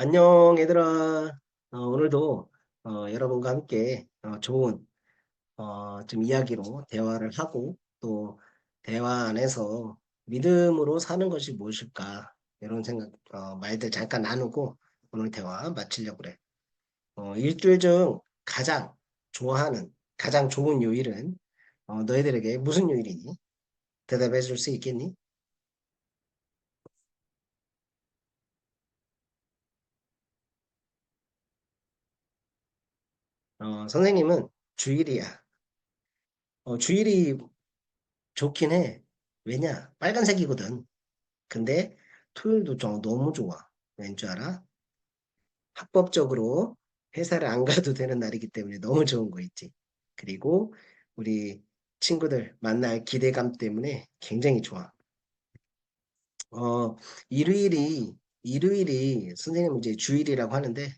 안녕, 얘들아. 어, 오늘도 어, 여러분과 함께 어, 좋은 어, 좀 이야기로 대화를 하고 또 대화 안에서 믿음으로 사는 것이 무엇일까 이런 생각 어, 말들 잠깐 나누고 오늘 대화 마치려고 그래. 어, 일주일 중 가장 좋아하는 가장 좋은 요일은 어, 너희들에게 무슨 요일이니? 대답해 줄 수 있겠니? 어, 선생님은 주일이야. 어, 주일이 좋긴 해. 왜냐? 빨간색이거든. 근데 토요일도 좀 너무 좋아. 왠 줄 알아? 합법적으로 회사를 안 가도 되는 날이기 때문에 너무 좋은 거 있지. 그리고 우리 친구들 만날 기대감 때문에 굉장히 좋아. 어, 일요일이, 일요일이 선생님은 이제 주일이라고 하는데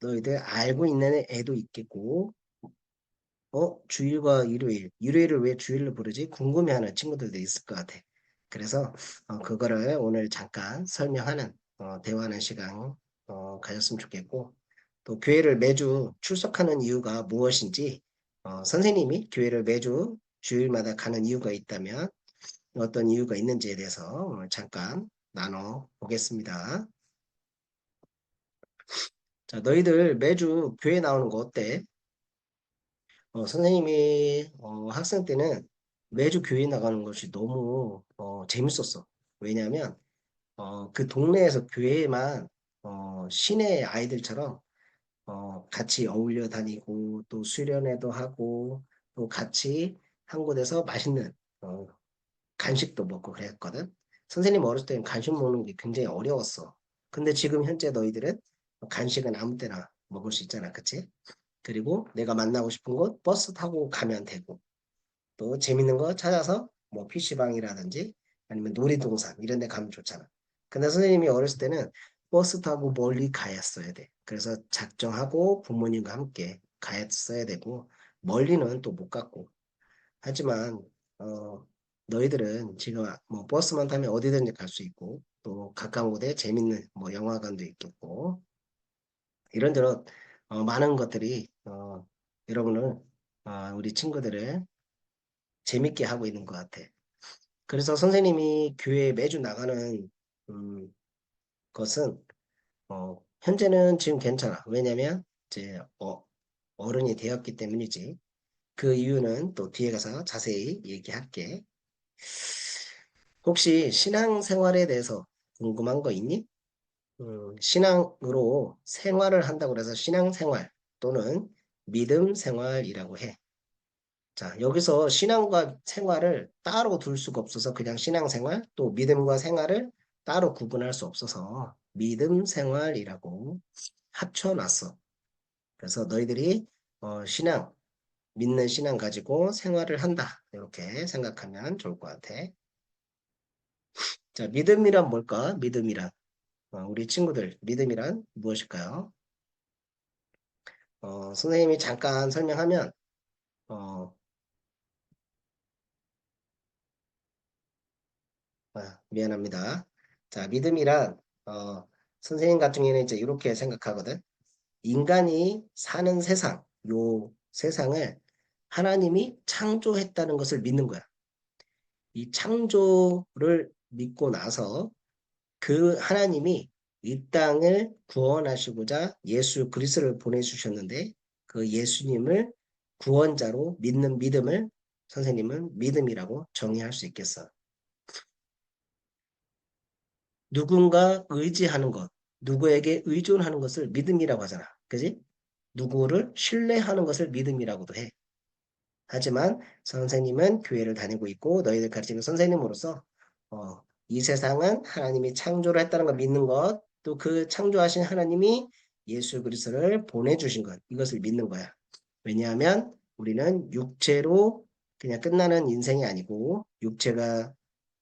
너희들 알고 있는 애도 있겠고 어, 주일과 일요일, 일요일을 왜 주일로 부르지? 궁금해하는 친구들도 있을 것 같아. 그래서 어, 그거를 오늘 잠깐 설명하는 어, 대화하는 시간 어, 가졌으면 좋겠고 또 교회를 매주 출석하는 이유가 무엇인지 어, 선생님이 교회를 매주 주일마다 가는 이유가 있다면 어떤 이유가 있는지에 대해서 오늘 잠깐 나눠 보겠습니다. 자, 너희들 매주 교회 나오는 거 어때? 어, 선생님이 어, 학생 때는 매주 교회 나가는 것이 너무 어, 재밌었어. 왜냐하면 어, 그 동네에서 교회에만 어, 시내 아이들처럼 어, 같이 어울려 다니고 또 수련회도 하고 또 같이 한 곳에서 맛있는 어, 간식도 먹고 그랬거든. 선생님 어렸을 때는 간식 먹는 게 굉장히 어려웠어. 근데 지금 현재 너희들은 간식은 아무 때나 먹을 수 있잖아. 그치? 그리고 내가 만나고 싶은 곳 버스 타고 가면 되고 또 재밌는 거 찾아서 뭐 PC방이라든지 아니면 놀이동산 이런 데 가면 좋잖아. 근데 선생님이 어렸을 때는 버스 타고 멀리 가야어야 돼. 그래서 작정하고 부모님과 함께 가야어야 되고 멀리는 또 못 갔고 하지만 어 너희들은 지금 뭐 버스만 타면 어디든지 갈 수 있고 또 가까운 곳에 재밌는 뭐 영화관도 있겠고 이런저런 어, 많은 것들이 어, 여러분을 어, 우리 친구들을 재밌게 하고 있는 것 같아. 그래서 선생님이 교회에 매주 나가는 음, 것은 어, 현재는 지금 괜찮아. 왜냐면 이제 어, 어른이 되었기 때문이지. 그 이유는 또 뒤에 가서 자세히 얘기할게. 혹시 신앙생활에 대해서 궁금한 거 있니? 음, 신앙으로 생활을 한다고 해서 신앙생활 또는 믿음 생활이라고 해. 자, 여기서 신앙과 생활을 따로 둘 수가 없어서 그냥 신앙생활 또 믿음과 생활을 따로 구분할 수 없어서 믿음 생활이라고 합쳐놨어. 그래서 너희들이 어, 신앙, 믿는 신앙 가지고 생활을 한다. 이렇게 생각하면 좋을 것 같아. 자, 믿음이란 뭘까? 믿음이란. 어, 우리 친구들, 믿음이란 무엇일까요? 어, 선생님이 잠깐 설명하면, 어, 아, 미안합니다. 자, 믿음이란, 어, 선생님 같은 경우에는 이제 이렇게 생각하거든. 인간이 사는 세상, 요 세상을 하나님이 창조했다는 것을 믿는 거야. 이 창조를 믿고 나서 그 하나님이 이 땅을 구원하시고자 예수 그리스도를 보내주셨는데 그 예수님을 구원자로 믿는 믿음을 선생님은 믿음이라고 정의할 수 있겠어. 누군가 의지하는 것, 누구에게 의존하는 것을 믿음이라고 하잖아. 그지? 누구를 신뢰하는 것을 믿음이라고도 해. 하지만 선생님은 교회를 다니고 있고 너희들 가르치는 선생님으로서 어, 이 세상은 하나님이 창조를 했다는 걸 믿는 것, 또 그 창조하신 하나님이 예수 그리스도를 보내주신 것, 이것을 믿는 거야. 왜냐하면 우리는 육체로 그냥 끝나는 인생이 아니고 육체가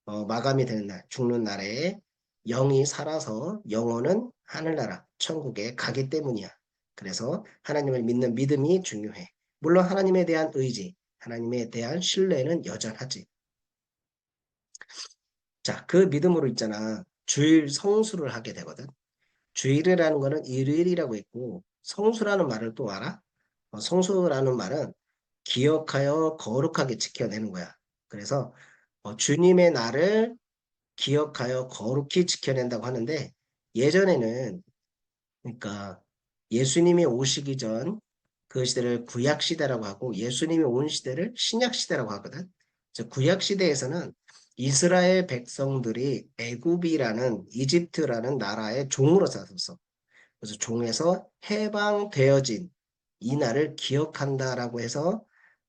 어, 마감이 되는 날, 죽는 날에 영이 살아서 영혼은 하늘나라, 천국에 가기 때문이야. 그래서 하나님을 믿는 믿음이 중요해. 물론 하나님에 대한 의지, 하나님에 대한 신뢰는 여전하지. 자, 그 믿음으로 있잖아. 주일 성수를 하게 되거든. 주일이라는 거는 일요일이라고 했고 성수라는 말을 또 알아? 어, 성수라는 말은 기억하여 거룩하게 지켜내는 거야. 그래서 어, 주님의 날을 기억하여 거룩히 지켜낸다고 하는데 예전에는 그러니까 예수님이 오시기 전 그 시대를 구약 시대라고 하고 예수님이 온 시대를 신약 시대라고 하거든. 구약 시대에서는 이스라엘 백성들이 애굽이라는 이집트라는 나라의 종으로 살았어. 그래서 종에서 해방되어진 이 날을 기억한다라고 해서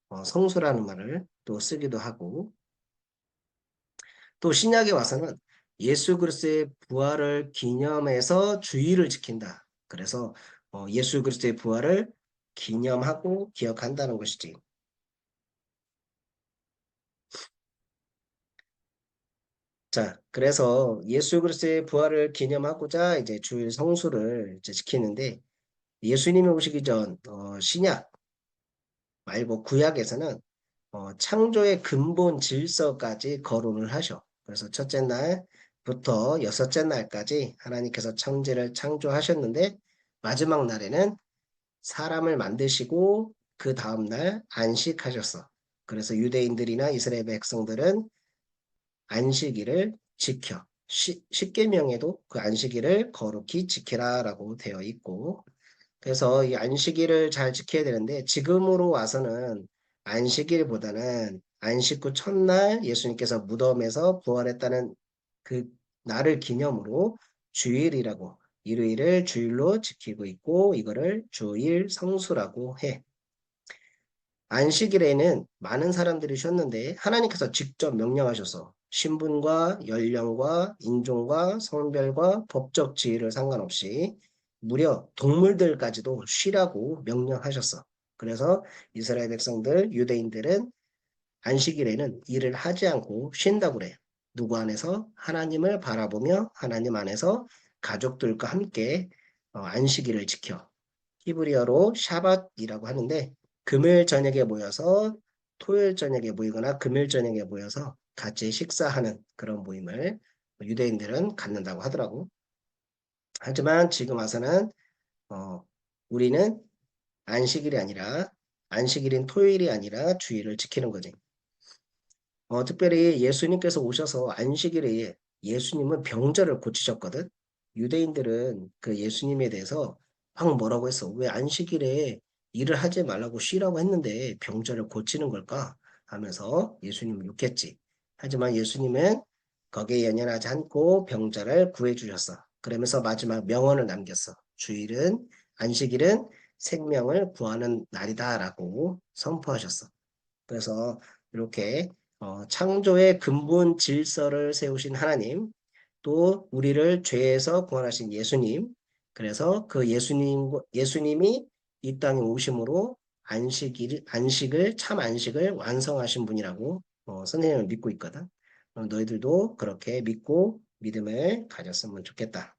어, 성수라는 말을 또 쓰기도 하고 또 신약에 와서는 예수 그리스도의 부활을 기념해서 주의를 지킨다. 그래서 어, 예수 그리스도의 부활을 기념하고 기억한다는 것이지. 자, 그래서 예수 그리스도의 부활을 기념하고자 이제 주일 성수를 이제 지키는데 예수님이 오시기 전 어, 신약 말고 구약에서는 어, 창조의 근본 질서까지 거론을 하셔. 그래서 첫째 날부터 여섯째 날까지 하나님께서 천지를 창조하셨는데 마지막 날에는 사람을 만드시고 그 다음 날 안식하셨어. 그래서 유대인들이나 이스라엘 백성들은 안식일을 지켜. 십계명에도 그 안식일을 거룩히 지키라라고 되어 있고 그래서 이 안식일을 잘 지켜야 되는데 지금으로 와서는 안식일보다는 안식 후 첫날 예수님께서 무덤에서 부활했다는 그 날을 기념으로 주일이라고 일요일을 주일로 지키고 있고 이거를 주일 성수라고 해. 안식일에는 많은 사람들이 쉬었는데 하나님께서 직접 명령하셔서 신분과 연령과 인종과 성별과 법적 지위를 상관없이 무려 동물들까지도 쉬라고 명령하셨어. 그래서 이스라엘 백성들, 유대인들은 안식일에는 일을 하지 않고 쉰다고 그래요. 누구 안에서? 하나님을 바라보며 하나님 안에서 가족들과 함께 어, 안식일을 지켜. 히브리어로 샤밧이라고 하는데 금요일 저녁에 모여서 토요일 저녁에 모이거나 금요일 저녁에 모여서 같이 식사하는 그런 모임을 유대인들은 갖는다고 하더라고. 하지만 지금 와서는 어, 우리는 안식일이 아니라 안식일인 토요일이 아니라 주일을 지키는 거지. 어, 특별히 예수님께서 오셔서 안식일에 예수님은 병자를 고치셨거든. 유대인들은 그 예수님에 대해서 막 뭐라고 했어. 왜 안식일에 일을 하지 말라고 쉬라고 했는데 병자를 고치는 걸까? 하면서 예수님을 욕했지. 하지만 예수님은 거기에 연연하지 않고 병자를 구해 주셨어. 그러면서 마지막 명언을 남겼어. 주일은 안식일은 생명을 구하는 날이다라고 선포하셨어. 그래서 이렇게 어, 창조의 근본 질서를 세우신 하나님, 또 우리를 죄에서 구원하신 예수님, 그래서 그 예수님 예수님이 이 땅에 오심으로 안식일 안식을 참 안식을 완성하신 분이라고 어, 선생님을 믿고 있거든. 어, 너희들도 그렇게 믿고 믿음을 가졌으면 좋겠다.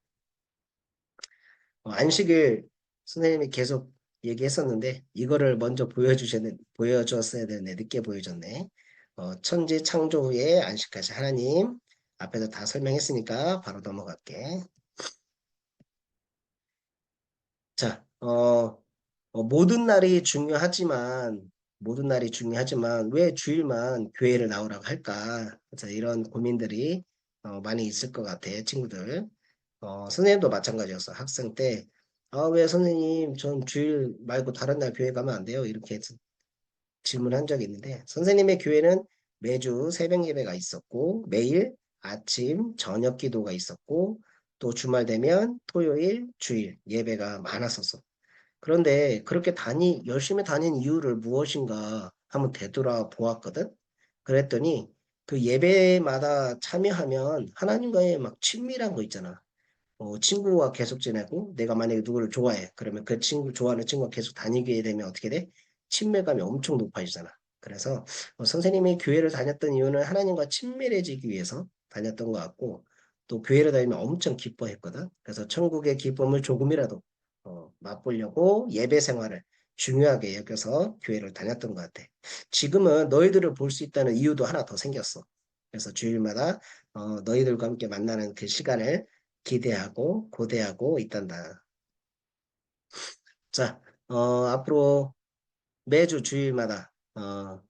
어, 안식일 선생님이 계속 얘기했었는데 이거를 먼저 보여주셨 보여줬어야 되는데 늦게 보여줬네. 어, 천지 창조 후에 안식하신 하나님 앞에서 다 설명했으니까 바로 넘어갈게. 자, 어, 어, 모든 날이 중요하지만 모든 날이 중요하지만 왜 주일만 교회를 나오라고 할까? 그래서 이런 고민들이 어, 많이 있을 것 같아, 친구들. 어, 선생님도 마찬가지였어. 학생 때, 아, 왜 선생님, 전 주일 말고 다른 날 교회 가면 안 돼요? 이렇게 질문한 적이 있는데, 선생님의 교회는 매주 새벽 예배가 있었고, 매일 아침, 저녁 기도가 있었고, 또 주말 되면 토요일, 주일 예배가 많았었어. 그런데 그렇게 다니, 열심히 다닌 이유를 무엇인가 한번 되돌아 보았거든? 그랬더니 그 예배마다 참여하면 하나님과의 막 친밀한 거 있잖아. 어, 친구와 계속 지내고 내가 만약에 누구를 좋아해. 그러면 그 친구, 좋아하는 친구가 계속 다니게 되면 어떻게 돼? 친밀감이 엄청 높아지잖아. 그래서 어, 선생님이 교회를 다녔던 이유는 하나님과 친밀해지기 위해서 다녔던 것 같고 또 교회를 다니면 엄청 기뻐했거든. 그래서 천국의 기쁨을 조금이라도 어, 맛보려고 예배 생활을 중요하게 여겨서 교회를 다녔던 것 같아. 지금은 너희들을 볼 수 있다는 이유도 하나 더 생겼어. 그래서 주일마다 어, 너희들과 함께 만나는 그 시간을 기대하고 고대하고 있단다. 자, 어, 앞으로 매주 주일마다 어,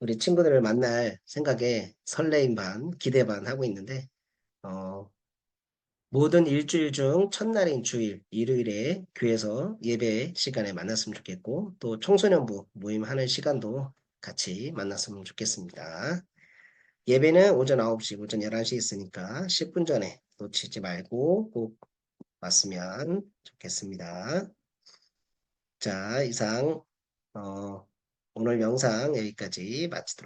우리 친구들을 만날 생각에 설레임 반, 기대 반 하고 있는데 어, 모든 일주일 중 첫날인 주일, 일요일에 교회에서 예배 시간에 만났으면 좋겠고 또 청소년부 모임하는 시간도 같이 만났으면 좋겠습니다. 예배는 오전 9시, 오전 11시 있으니까 10분 전에 놓치지 말고 꼭 왔으면 좋겠습니다. 자, 이상 어, 오늘 영상 여기까지 마치도록